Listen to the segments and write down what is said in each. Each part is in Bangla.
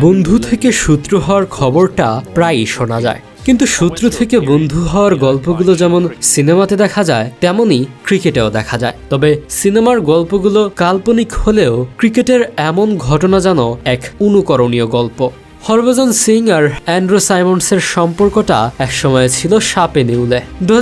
বন্ধু থেকে শত্রু হওয়ার খবরটা প্রায়ই শোনা যায়। কিন্তু শত্রু থেকে বন্ধু হওয়ার গল্পগুলো যেমন সিনেমাতে দেখা যায়, তেমনই ক্রিকেটেও দেখা যায়। তবে সিনেমার গল্পগুলো কাল্পনিক হলেও ক্রিকেটের এমন ঘটনা যেন এক অনুকরণীয় গল্প। হরভজন সিং আর অ্যান্ড্রু সাইমন্ডসের সম্পর্কটা একসময় ছিল সাপে নেউলে। দু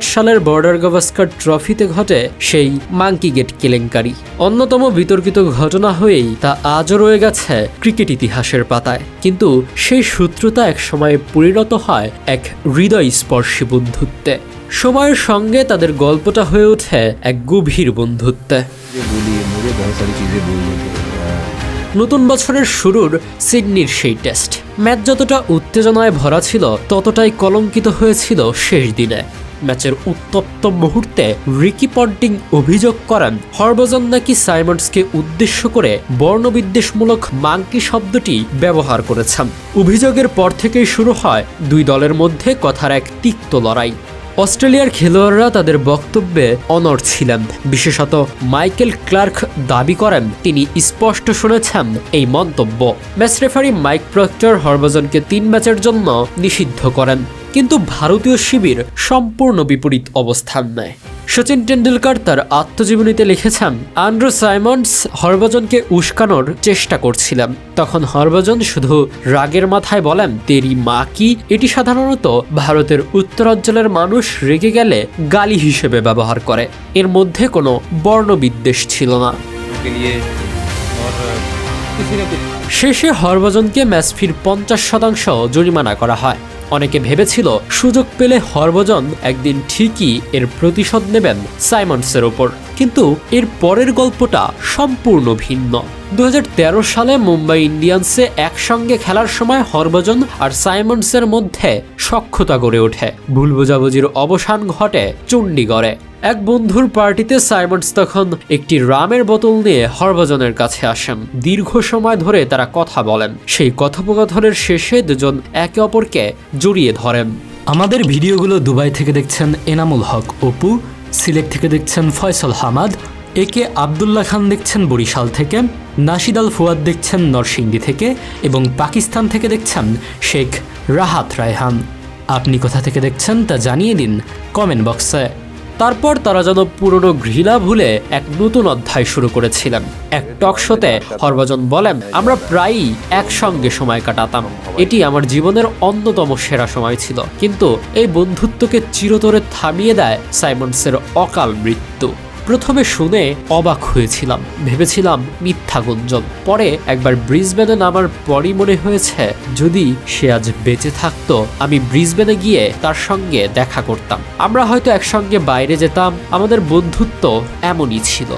সালের বর্ডার গাভাস্কার ট্রফিতে ঘটে সেই মাঙ্কি গেট কেলেঙ্কারি। অন্যতম বিতর্কিত ঘটনা হয়েই তা আজও রয়ে গেছে ক্রিকেট ইতিহাসের পাতায়। কিন্তু সেই সূত্রতা একসময় পরিণত হয় এক হৃদয় স্পর্শী বন্ধুত্বে। সময়ের সঙ্গে তাদের গল্পটা হয়ে ওঠে এক গভীর বন্ধুত্বে। নতুন বছরের শুরুর সিডনির সেই টেস্ট। ম্যাচ যতটা উত্তেজনায় ভরা ছিল, ততটাই কলঙ্কিত হয়েছিল শেষ দিনে। ম্যাচের উত্তপ্ত মুহূর্তে রিকি পন্টিং অভিযোগ করেন, হরভজন নাকি সাইমন্ডসকে উদ্দেশ্য করে বর্ণবিদ্বেষমূলক মাঙ্কি শব্দটি ব্যবহার করেছেন। অভিযোগের পর থেকেই শুরু হয়, দুই দলের মধ্যে কথার এক তিক্ত লড়াই। অস্ট্রেলিয়ার খেলোয়াড়রা তাদের বক্তব্যে অনর ছিলেন। বিশেষত মাইকেল ক্লার্ক দাবি করেন, তিনি স্পষ্ট শুনেছেন এই মন্তব্য। ম্যাচ রেফারি মাইক প্রক্টর হরভজনকে তিন ম্যাচের জন্য নিষিদ্ধ করেন, কিন্তু ভারতীয় শিবির সম্পূর্ণ বিপরীত অবস্থান নেয়। সচিন টেন্ডুলকার তার আত্মজীবনীতে লিখেছেন, আন্ড্রু সাইমন্ডস হরভজনকে উস্কানোর চেষ্টা করছিলেন তখন হরভজন শুধু রাগের মাথায় বলেন, তেরি মা কি? এটি সাধারণত ভারতের উত্তরাঞ্চলের মানুষ রেগে গেলে গালি হিসেবে ব্যবহার করে। এর মধ্যে কোনো বর্ণবিদ্বেষ ছিল না। শেষে হরভজনকে ম্যাচ ফির পঞ্চাশ শতাংশ জরিমানা করা হয়। অনেকে ভেবেছিল সুযোগ পেলে হরভজন একদিন ঠিকই এর প্রতিশোধ নেবেন সাইমন্সের ওপর। কিন্তু এর পরের গল্পটা সম্পূর্ণ ভিন্ন। দু হাজার তেরো সালে মুম্বাই ইন্ডিয়ান্সে একসঙ্গে খেলার সময় হরভজন আর সাইমন্সের মধ্যে সক্ষতা গড়ে ওঠে। ভুল বোঝাবুঝির অবসান ঘটে চণ্ডীগড়ে। এক বন্ধুর পার্টিতে সাইমন্ডস তখন একটি রামের বোতল নিয়ে হরভজনের কাছে আসেন। দীর্ঘ সময় ধরে তারা কথা বলেন। সেই কথোপকথনের শেষে দুজন একে অপরকে জড়িয়ে ধরেন। আমাদের ভিডিওগুলো দুবাই থেকে দেখছেন এনামুল হক অপু, সিলেট থেকে দেখছেন ফয়সল হামাদ, একে আবদুল্লাহ খান দেখছেন বরিশাল থেকে নাশিদ আল ফুয়াদ দেখছেন নরসিংদী থেকে এবং পাকিস্তান থেকে দেখছেন শেখ রাহাত রায়হান। আপনি কোথা থেকে দেখছেন তা জানিয়ে দিন কমেন্ট বক্সে। তারপর তারা যেন পুরনো ঘৃণা ভুলে এক নতুন অধ্যায় শুরু করেছিলেন। এক টক শোতে হরভজন বলেন, আমরা প্রায়ই একসঙ্গে সময় কাটাতাম। এটি আমার জীবনের অন্যতম সেরা সময় ছিল। কিন্তু এই বন্ধুত্বকে চিরতরে থামিয়ে দেয় সাইমন্সের অকাল মৃত্যু। প্রথমে শুনে অবাক হয়েছিলাম। ভেবেছিলাম মিথ্যা গুঞ্জন। পরে একবার ব্রিজবেনে নামার পরই মনে হয়েছে, যদি সে আজ বেঁচে থাকতো, আমি ব্রিজবেনে গিয়ে তার সঙ্গে দেখা করতাম। আমরা হয়তো একসঙ্গে বাইরে যেতাম, আমাদের বন্ধুত্ব এমনই ছিল।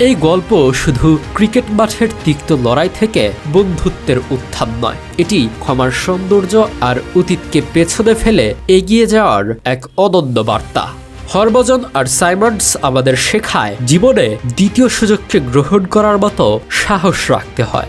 এই গল্প শুধু ক্রিকেট মাঠের তিক্ত লড়াই থেকে বন্ধুত্বের উত্থান নয়। এটি ক্ষমার সৌন্দর্য আর অতীতকে পেছনে ফেলে এগিয়ে যাওয়ার এক অনন্য বার্তা। হরভজন আর সাইমন্ডস আমাদের শেখায়, জীবনে দ্বিতীয় সুযোগকে গ্রহণ করার মতো সাহস রাখতে হয়।